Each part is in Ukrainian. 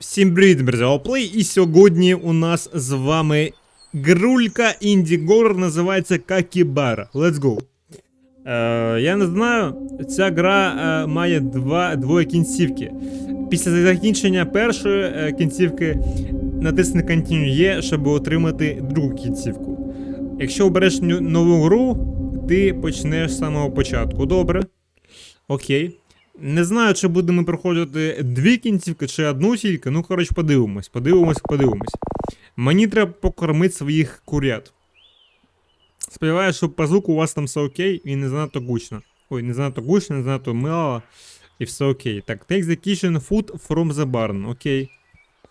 Всім привіт, Мерзеоплей, і сьогодні у нас з вами грулька інді-гор, називається Какібара. Let's go. Е, я не знаю, ця гра е, має два, двоє кінцівки. Після закінчення першої е, кінцівки натисни Continue, щоб отримати другу кінцівку. Якщо обереш нову гру, ти почнеш з самого початку. Добре. Окей. Не знаю, чи будемо проходити дві кінцівки, чи одну тільки. Ну, коротше, подивимось, подивимось, подивимось. Мені треба покормити своїх курят. Сподіваюся, що по звуку у вас там все окей і не занадто гучно. Ой, не занадто гучно, не занадто мало. І все окей. Так, take the kitchen food from the barn. Окей.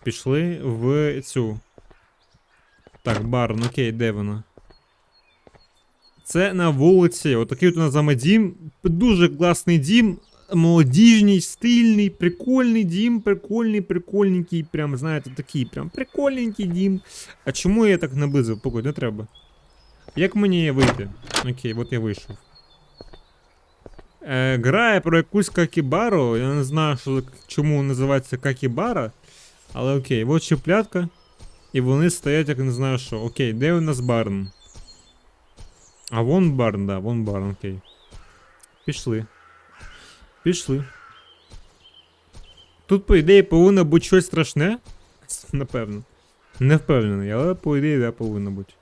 Пішли в цю. Так, барн, окей, де вона? Це на вулиці. Отакий от у нас з вами дім. Дуже класний дім. Молодіжний, стильний, прикольний дім, прикольний, прикольненький, прям, знаєте, такий прям прикольненький дім. А чому я так наблизив? Покой, не треба. Як мені вийти? Окей, от я вийшов. Е, грає про якусь какібару. Я не знаю, що, чому називається какібара. Але окей, от чіплятка. І вони стоять, як не знаю що. Окей, де у нас барн? А вон барн, да, вон барн, окей. Пішли. Пішли. Тут, по ідеї, повинно бути щось страшне. Напевно. Не впевнений, але по ідеї, да, повинно бути.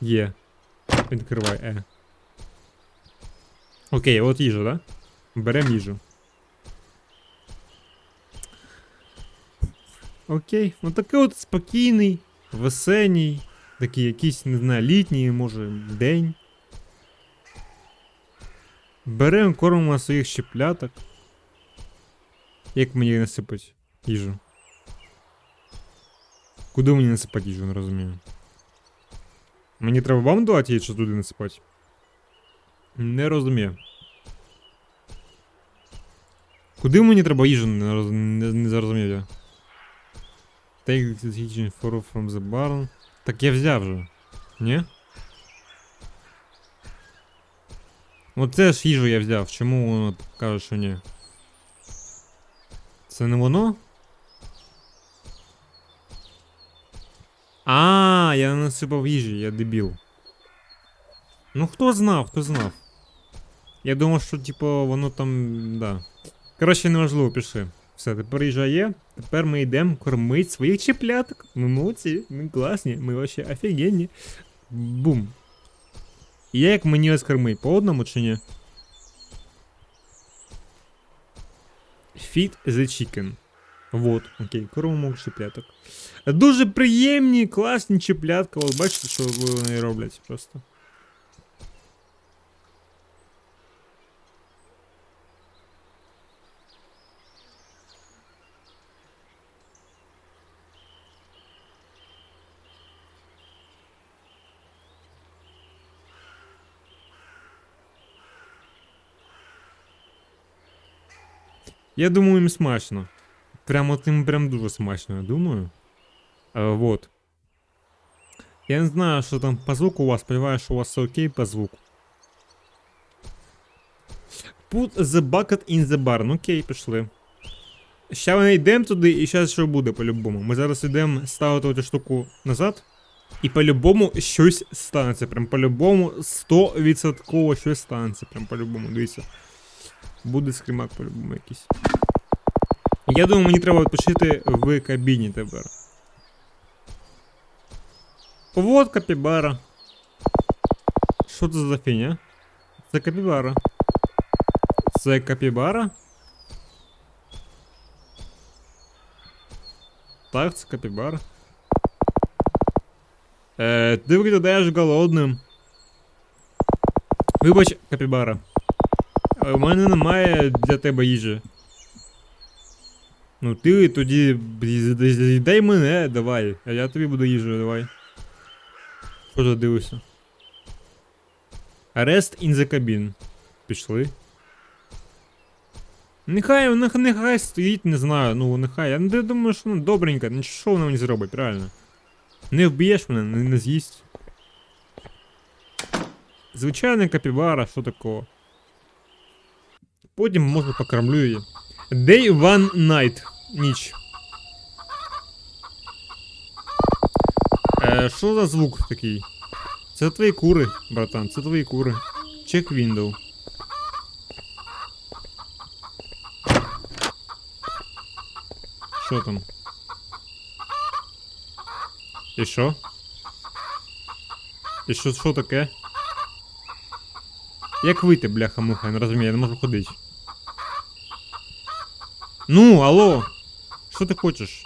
Є. Відкривай, е. Окей, от їжа, да? Берем їжу. Окей, ну такий от спокійний, весенній, такий якийсь, не знаю, літній, може, день. Беремо кормимо своїх щепляток. Як мені насипать їжу? Куди мені насипати їжу, не розумію. Мені треба вам давати її, чи туди насипати? Не розумію. Куди мені треба їжу, не, роз... не, не зрозумів я. Take the kitchen for from the barn. Так я взяв же. Ні? Оце ж їжу я взяв. Чому воно каже, що ні? Це не воно? А, я не насипав їжі, я дебіл. Ну хто знав, хто знав. Я думав, що типу воно там. да. Коротше, неважливо, пиши. Все, тепер їжа є. Тепер ми йдемо кормити своїх чіпляток. Ми молодці, ми класні, ми вообще офігенні. Бум. І як мені ось кормить? По одному чи ні? Feed the chicken. Вот, окей, кормимо чіпляток. Дуже приємні, класні чіплятка. От бачите, що вони роблять просто. Я думаю, їм смачно. Прямо тим прям дуже смачно, я думаю. Е, вот. Я не знаю, що там по звуку у вас, сподіваюся, що у вас все окей по звуку. Put the bucket in the barn. Окей, пішли. Ща ми йдемо туди, і зараз що буде по-любому. Ми зараз йдемо ставити цю штуку назад. І по-любому щось станеться. Прям по-любому 100% щось станеться. Прям по-любому, дивіться. Буде скрімак по-любому якийсь. Я думаю, мені треба відпочити в кабіні тепер. Вот капібара. Що це за фігня? Це капібара. Це капібара? Так, це капібара. Е, ти виглядаєш голодним. Вибач, капібара. Е, У мене немає для тебе їжі. Ну ти тоді дай мене, давай. А я тобі буду їжу, давай. Що ти дивишся? Arrest in the cabin. Пішли. Нехай, нехай, стоїть, не знаю, ну нехай. Я не думаю, що вона добренька, ну що вона мені зробить, правильно? Не вб'єш мене, не, не з'їсть. Звичайна капібара, що такого? Потім може покормлю її. Day one night. Ніч. Е, що за звук такий? Це твої кури, братан, це твої кури. Чек window. Що там? І що? І що, що таке? Як вийти, бляха муха, я не розумію, я не можу ходити. Ну, алло! Що ти хочеш?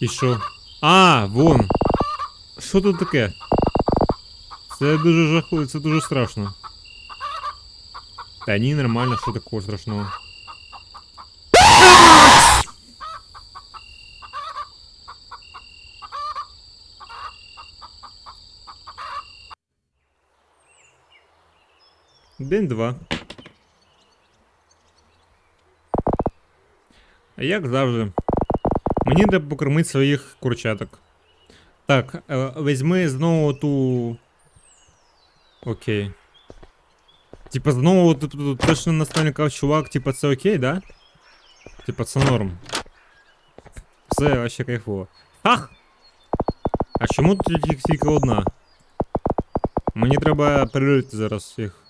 І що? А, вон. Що тут таке? Це дуже жахливо, це дуже страшно. Та ні, нормально, що такого страшного. День два. А Як завжди. Мені треба покормити своїх курчаток. Так, е, візьми знову ту. Окей. Типа знову тут, тут точно наставник чувак, типа це окей, да? Типа це норм. Все, вообще кайфово. Ах! А чому тут тільки, тільки одна? Мені треба перевірити зараз їх.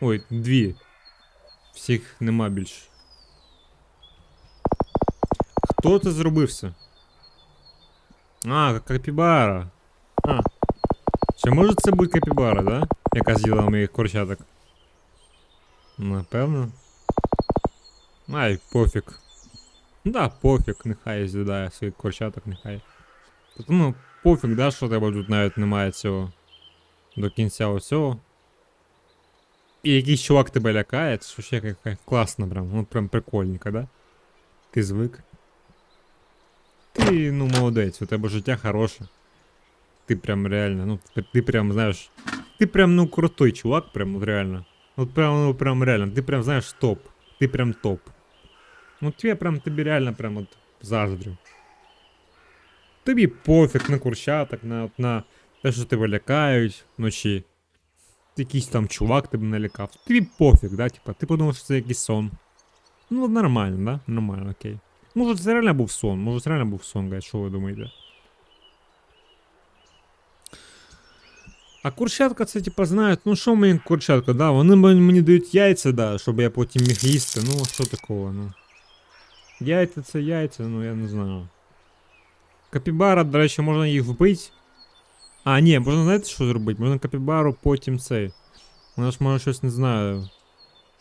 Ой, дві. Всіх нема більше. Хто це зробився? А, капібара. А. Чи може це бути капібара, да? Яка з'їла моїх курчаток? Напевно. Ай, пофіг. Ну Да, пофіг, нехай з'їдає своїх курчаток, нехай. Тобто, ну, пофіг, да, що тебе тут навіть немає цього. До кінця усього. І якийсь чувак тебе лякає, це ще класно прям, ну прям прикольненько, да? Ти звик. Ти, ну, молодець, у тебе життя хороше. Ти прям реально, ну, ти, ти прям, знаєш. Ти прям, ну, крутой чувак, прям, реально. От прям, ну, прям реально, ти прям, знаєш, топ. Ти прям топ. Ну, я прям тобі реально прям от заздрю. Тобі пофіг на курчаток, на, на те, що тебе лякають вночі. Якийсь там чувак тебе налякав. Тобі пофіг, да? Типа, ти подумав, що це якийсь сон. Ну, нормально, да? Нормально, окей. Може, це реально був сон, може, це реально був сон, гайс, що ви думаєте? А курчатка це, типа, знають, ну що мені курчатка, да, вони мені мені дають яйця, да, щоб я потім міг їсти, ну що такого, ну. Яйця це яйця, ну я не знаю. Капібара, до речі, можна їх вбити. А, ні, можна знаєте, що зробити? Можна капібару потім цей. Вона ж може щось не знаю.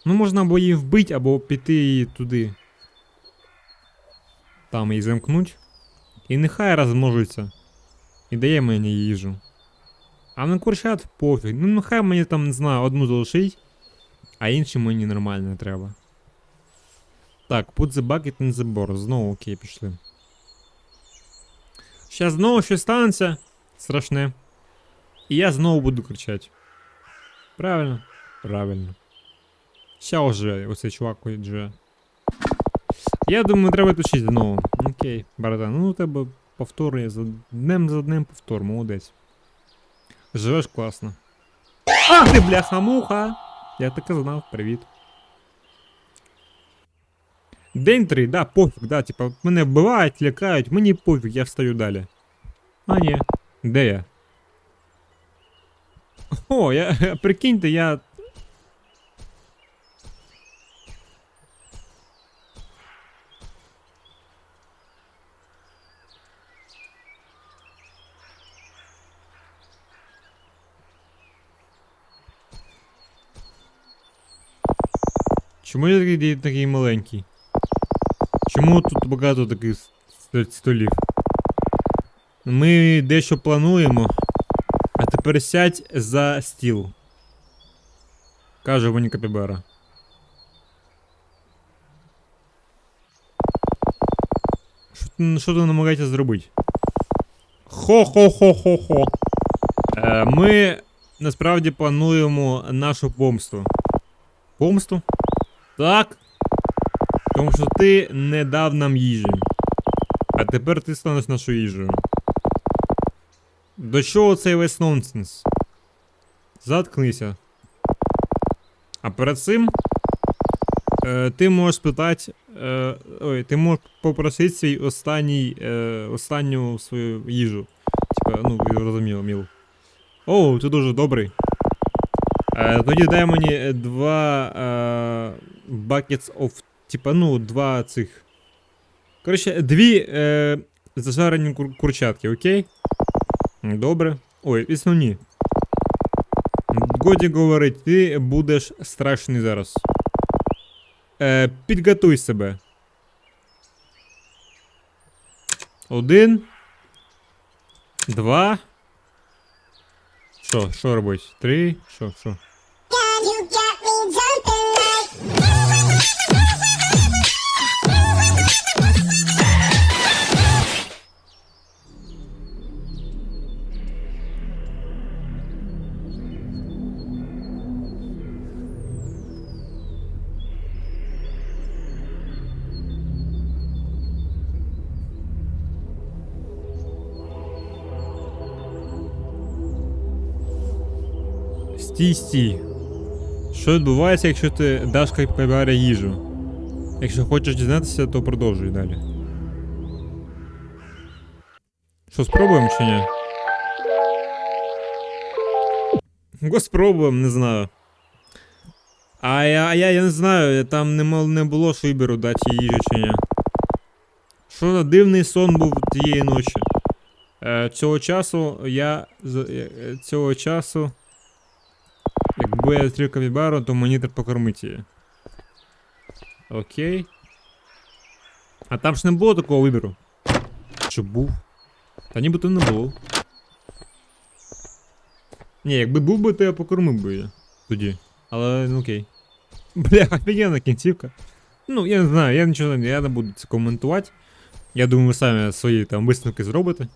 Ну, можна або її вбити, або піти її туди. Там її замкнуть. І нехай розмножується. І дає мені їжу. А на курчат пофіг. Ну нехай мені там, не знаю, одну залишить, а інші мені нормально треба. Так, put the bucket in the board. Знову окей, пішли. Щас знову щось станеться. Страшне. І я знову буду кричати. Правильно? Правильно. Ща вже оцей чувак вже. Я думаю, треба тушити знову. Окей, братан, ну у тебе повтори за днем за днем повтор, молодець. Живеш класно. Ах ти, бляха-муха! Я таке знав, привіт. День 3, да, пофіг, да, типа, мене вбивають, лякають, мені пофіг, я встаю далі. А ні. Де я? О, я. Прикиньте, я. Чому я такий, такий маленький? Чому тут багато таких ст- столів? Ми дещо плануємо. А тепер сядь за стіл. Каже Вані Капібара. Що ти- намагаєшся зробити? Хо-хо-хо-хо-хо. Е, ми насправді плануємо нашу помсту. Помсту? Так. Тому що ти не дав нам їжі. А тепер ти станеш нашою їжею. До чого цей весь нонсенс? Заткнися. А перед цим Е, ти можеш спитати. Е, ой, ти можеш попросити свій останній, е, останню свою їжу. Типа, ну, розуміло, міл. О, ти дуже добрий. Е, тоді дай мені два е, buckets of. Типа, ну, два цих. Коротше, дві е, зажарені кур- курчатки, окей? Добре. Ой, існуні. Годі говорить, ти будеш страшний зараз. Е, підготуй себе. Один. Два. Що, що робить? Три. Що, що? Стій, стій. Що відбувається, якщо ти даш капібарі їжу? Якщо хочеш дізнатися, то продовжуй далі. Що, спробуємо чи ні? Го спробуємо, не знаю. А я, я, я не знаю, там не, не було ж вибору дати їжу чи ні. Що за дивний сон був тієї ночі? Е, цього часу я. е, Цього часу. Якби я зустрів капібару, то мені треба покормити її. Окей. А там ж не було такого вибору. Чи був? Та нібито не було. Ні, якби був би, то я покормив би її. Тоді. Але ну окей. Бля, офігенна кінцівка. Ну, я не знаю, я нічого не, я не буду це коментувати. Я думаю, ви самі свої там висновки зробите.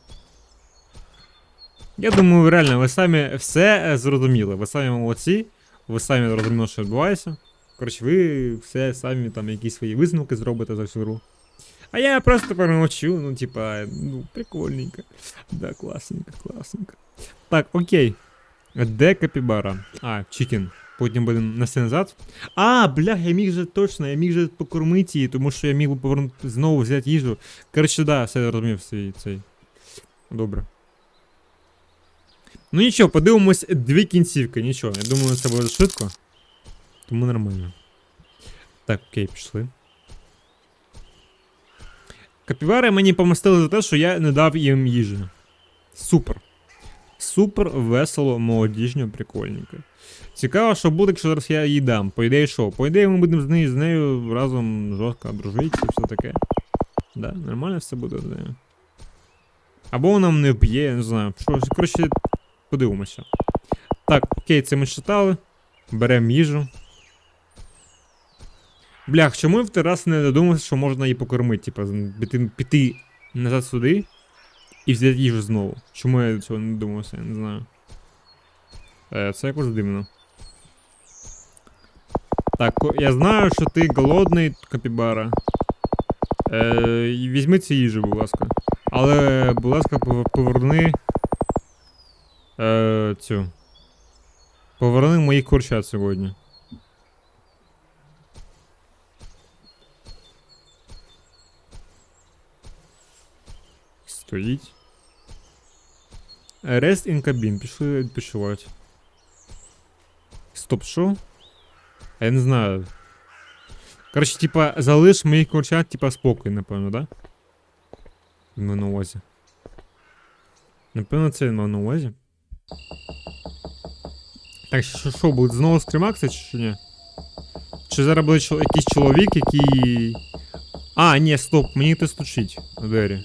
Я думаю, реально, ви самі все е, зрозуміли. Ви самі молодці, ви самі зрозуміли, що відбувається. Коротше, ви все самі там якісь свої висновки зробите за всю гру. А я просто промовчу, ну, типа, ну, прикольненько. Да, класненько, класненько. Так, окей. Де капібара? А, чікен. Потім будемо нести назад. А, бля, я міг же точно, я міг же покормити її, тому що я міг повернути знову взяти їжу. Коротше, да, все зрозумів свій цей. Добре. Ну нічого, подивимось дві кінцівки, нічого. Я думаю, це буде швидко. Тому нормально. Так, окей, пішли. Капівари мені помстили за те, що я не дав їм їжі. Супер. Супер, весело, молодіжньо, прикольненько. Цікаво, що буде, якщо зараз я їй дам. По ідеї, що? По ідеї, ми будемо з нею, з нею разом жорстко дружити і все таке. Да, нормально все буде з нею. Або вона мене вб'є, я не знаю. Що, коротше, подивимося. Так, окей, це ми читали. Беремо їжу. Блях, чому я в той раз не додумався, що можна її покормити? Типа, піти, піти назад сюди і взяти їжу знову. Чому я цього не додумався, я не знаю. Е, це якось дивно. Так, я знаю, що ти голодний, капібара. Е, візьми цю їжу, будь ласка. Але, будь ласка, поверни. Е, цю. Поверни моїх курчат сьогодні. Стоїть. Rest in cabin. Пішли відпочивати. Стоп, що? Я не знаю. Коротше, типа, залиш моїх курчат, типа, спокій, напевно, да? Він мав на увазі. Напевно, це на увазі. Так, що, що, буде знову скримакси чи що ні? Чи зараз буде чол- якийсь чоловік, який. А, ні, стоп, мені хтось стучить у двері.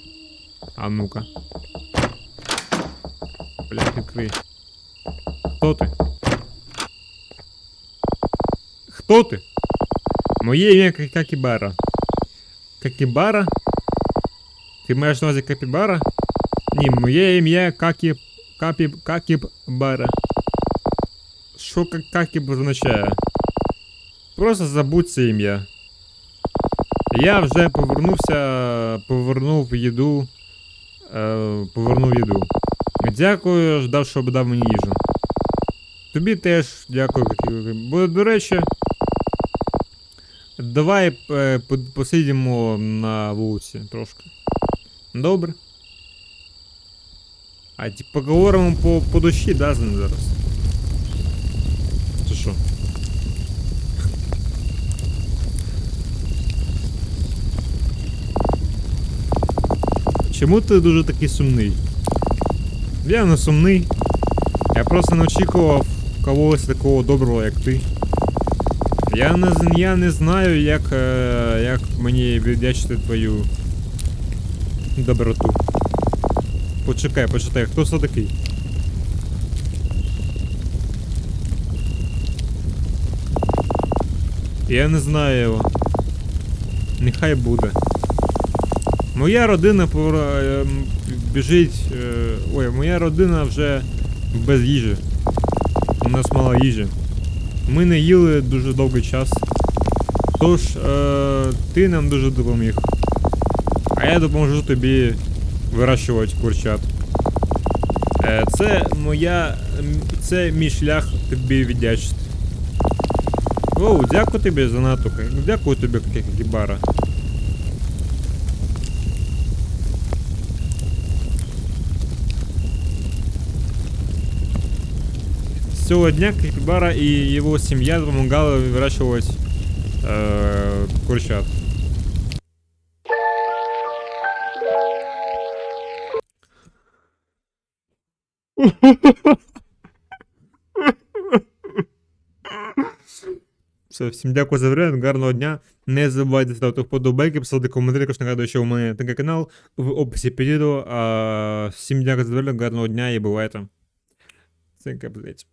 А ну-ка. Блядь, відкрий. Хто ти? Хто ти? Моє ім'я Ка- Какібара. Какібара? Ти маєш на увазі Капібара? Ні, моє ім'я Какі... Капіб... Какібара. Що ка- Какіб означає? Просто забудь це ім'я. Я вже повернувся, повернув їду. Е, повернув їду. Дякую, ждав, що дав мені їжу. Тобі теж дякую, Бо, до речі. Давай е, по- посидимо на вулиці трошки. Добре. А ті поговоримо по, по душі, да, ним зараз. Чи що? Чому ти дуже такий сумний? Я не сумний. Я просто не очікував когось такого доброго, як ти. Я не, я не знаю, як, е, як мені віддячити твою доброту. Почекай, почекай, хто це такий? Я не знаю його. Нехай буде. Моя родина пора- ем, біжить. е, Ой, моя родина вже без їжі. У нас мало їжі. Ми не їли дуже довгий час. Тож, е, ти нам дуже допоміг. А я допоможу тобі вирощувати курчат. Е, це моя. м, Це мій шлях тобі віддячити. Оу, дякую тобі за натук. Дякую тобі, Кікібара. С того дня Кикибара и его семья помогала выращивать э, курчат. Все, всім дякую за перегляд, гарного дня. Не забувайте ставити вподобайки, писати коментарі, також нагадую, що у мене такий канал в описі під відео. А, всім дякую за перегляд, гарного дня і бувайте. Це капець.